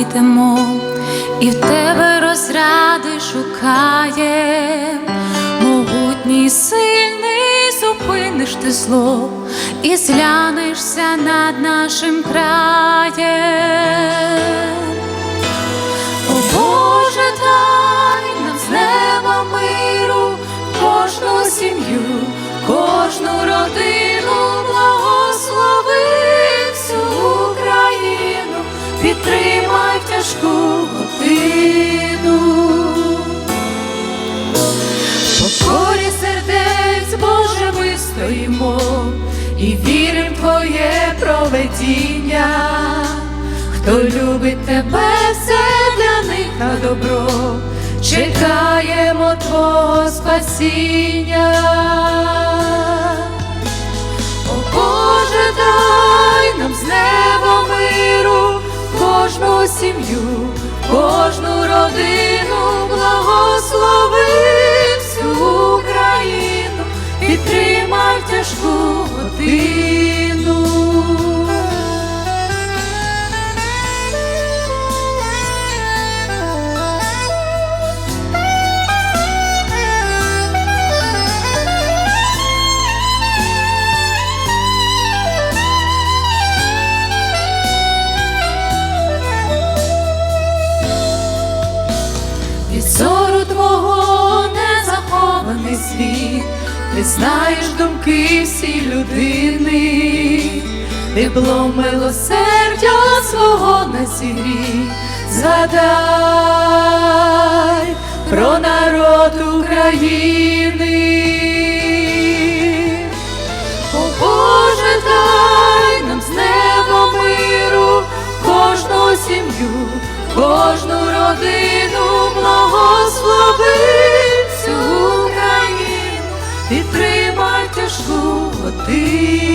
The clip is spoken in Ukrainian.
йдемо, і в тебе розради шукає, могутній сильний зупиниш ти зло і зглянешся над нашим краєм. О Боже, дай нам з неба миру, кожну сім'ю, кожну родину, стоїмо і вірим в Твоє проведіння. Хто любить тебе, все для них на добро, чекаємо Твого спасіння. О Боже, дай нам з неба миру, кожну сім'ю, кожну родину, благослови Espírito. Ти знаєш думки всі людини, тепло милосердя свого на зігрі, згадай про народ України. О Боже, дай нам з неба миру, кожну сім'ю, кожну родину, благослови підтримай тяжку годину.